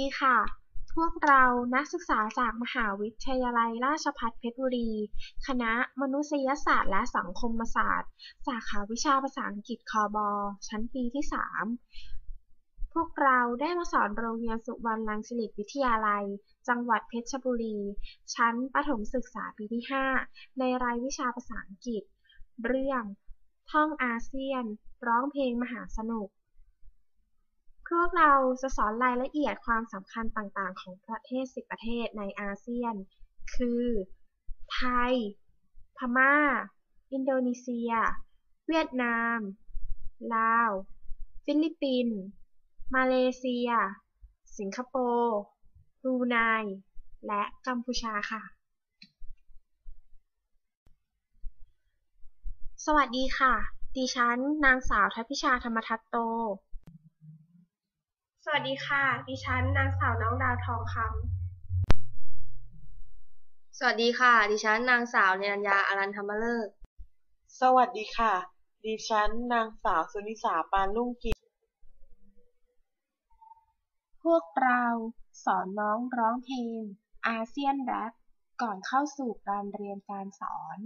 ีค่ะ พวกเรานักศึกษาจากมหาวิทยาลัยราชภัฏเพชรบุรี คณะมนุษยศาสตร์และสังคมศาสตร์ สาขาวิชาภาษาอังกฤษคอบชั้นปีที่ 3 พวกเราได้มาสอนโรงเรียนสุวรรณรังสิริวิทยาลัย จังหวัดเพชรบุรี ชั้นประถมศึกษาปีที่ 5 ในรายวิชาภาษาอังกฤษ เรื่อง ท่องอาเซียน ร้องเพลงมหาสนุก พวกเราจะสอนรายละเอียดความสำคัญต่างๆ ของประเทศ 10 ประเทศในอาเซียน คือ ไทย พม่า อินโดนีเซีย เวียดนาม ลาว ฟิลิปปินส์ มาเลเซีย สิงคโปร์บรูไน และกัมพูชาค่ะ สวัสดีค่ะ ดิฉันนางสาวทัพพิชาธรรมทัตโต สวัสดีค่ะ ดิฉันนางสาวน้องดาวทองคำ สวัสดีค่ะ ดิฉันนางสาวเนรัญญาอารันธรรมฤกษ์สวัสดีค่ะ ดิฉันนางสาวสุนิสาปานลุ่งกิจพวกเราสอนน้องร้องเพลง อาเซียนแรปก่อนเข้าสู่การเรียนการสอน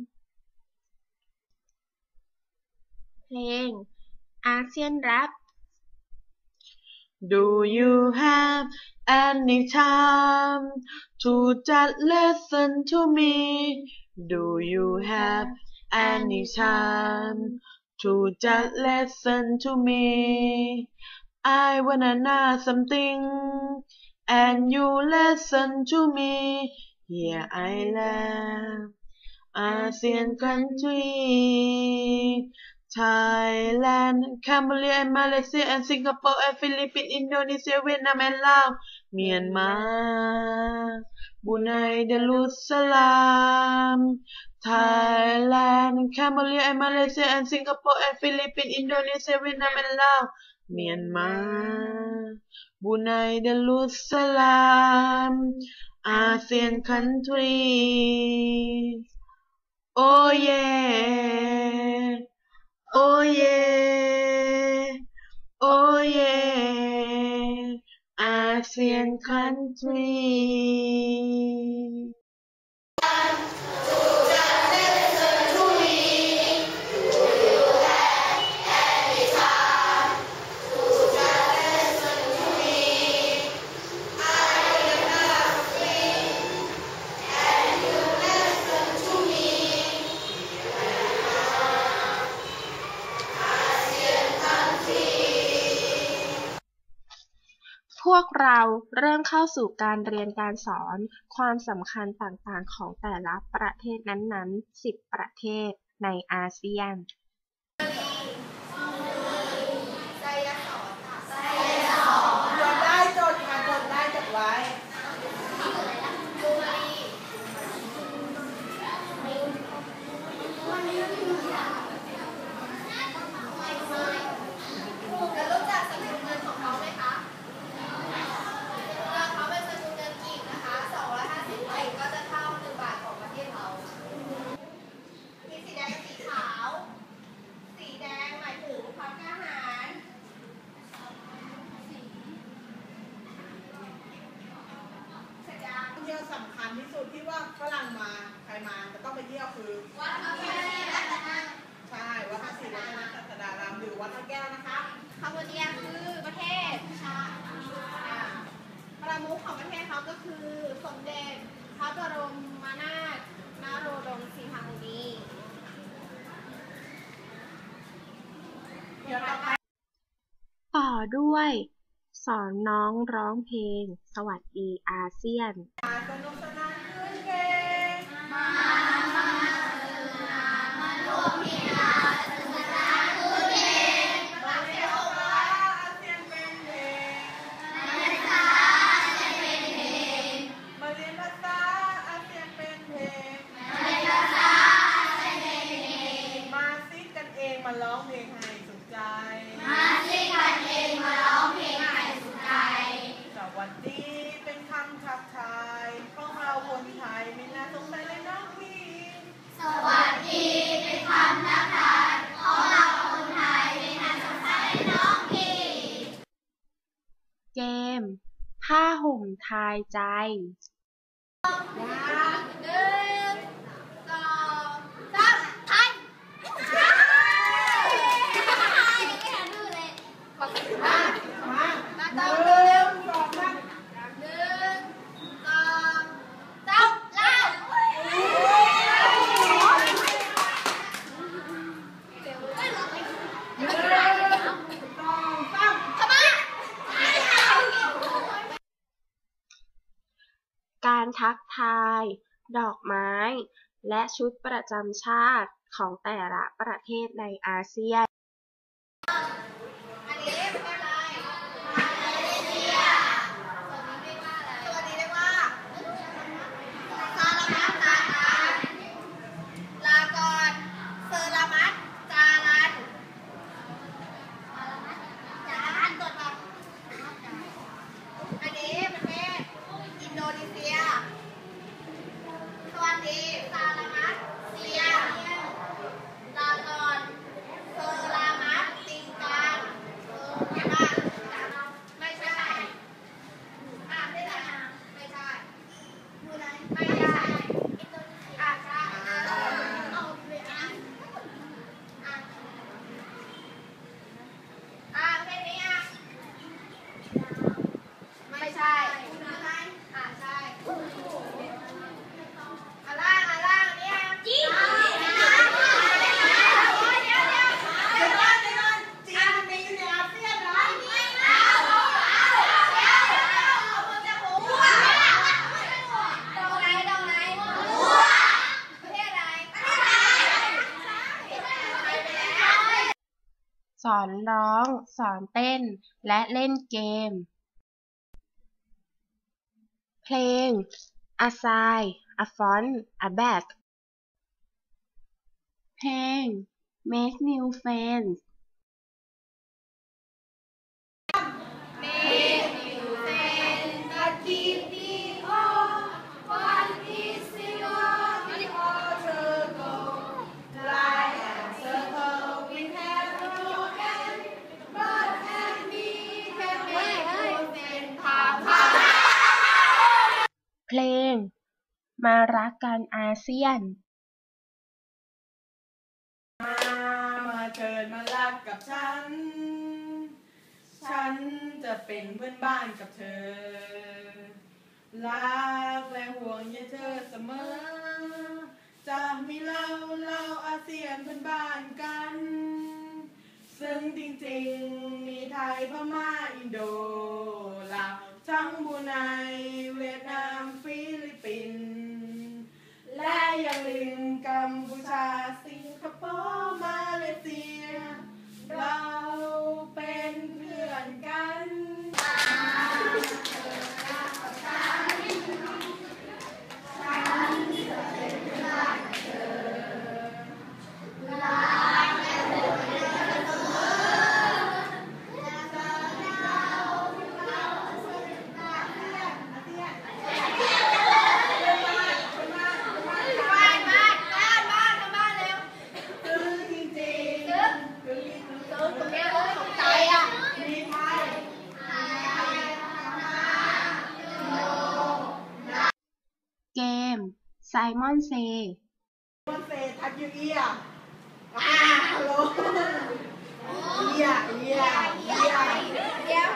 เพลงอาเซียนแรป Do you have any time to just listen to me? Do you have any time to just listen to me? I wanna know something and you listen to me. Here I am ASEAN country Thailand, Cambodia, and Malaysia, and Singapore, and Philippines, Indonesia, Vietnam, and Laos, Myanmar, Brunei Darussalam, Thailand, Cambodia, and Malaysia, and Singapore, and Philippines, Indonesia, Vietnam, and Laos, Myanmar, Brunei Darussalam, ASEAN countries. Oh yeah. Oh yeah, oh yeah, ASEAN country. วกเราเริ่มเข้าสู่การเรียนการสอนความสำคัญต่างๆ ของแต่ละประเทศนั้นๆ 10 ประเทศในอาเซียน จดได้จดค่ะจดได้จดไว้ แล้วรู้จักสกุลเงินของเขาไหมคะเงินเขาเป็นสกุลเงินกีบนะคะ250กีบก็จะเท่า1บาทของประเทศเรามีสีแดงกับสีขาว สีแดงหมายถึงความกล้าหาญ เสร็จยัง เที่ยวสำคัญที่สุดที่ว่าฝรั่งมาใครมาจะต้องไปเที่ยวคือวัดพระแก้วและตะนังใช่วัดพระศรีรัตนศาสดารามหรือวัดพระแก้วนะคะคัมโบเดียคือประเทศชาติอ่าประมุขของประเทศเขาก็คือสมเด็จพระบรมมานาถนโรดมสีหมุนีเดี๋ยวต่อไปต่อด้วย สอนน้องร้องเพลง สวัสดีอาเซียน เกม ผ้าห่มทายใจ หนึ่งสองสามไทยไม่หาดื้อเลยมามาต่อเร็วหนึ่งสองสามเล่าทำไม การทักทาย ดอกไม้ และชุดประจำชาติของแต่ละประเทศในอาเซียน อันนี้เรียกว่าอะไรมาเลเซียสวัสดีเรียกว่าซาลามัดจารันลาก่อนเซอร์ลามัดจารันจารันกดก่อนอันนี้ประเทศอินโดนีเซีย สวัสดีซาลามัดเซีย ลาก่อนเซอร์ลามัดติงการใช่ปะไม่ใช่อะไม่ใช่ไม่ใช่ไม่ใช่อะใช่เอาไปอะอะอะเพลงนี้อะไม่ใช่อะใช่อะล่างอะล่างเนี่ยจีน สอนร้อง สอนเต้น และเล่นเกม เพลง a sign a font a bag เพลง make new friends มารักกันอาเซียน มามาเชิญมารักกับฉัน ฉันจะเป็นเพื่อนบ้านกับเธอ รักและห่วงใยเธอเสมอ จะมีเราเราอาเซียนเพื่อนบ้านกัน ซึ่งจริงๆ มีไทยพม่าอินโดลาวทั้งบูไนเวียดน Simon Say มันเซทักยูเอียอ่าฮัลโหลเอียเอียเอียเดี๋ยว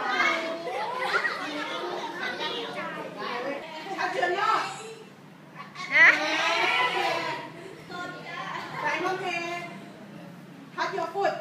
อาเชิญยอดนะใส่โอเคทักยูฟุต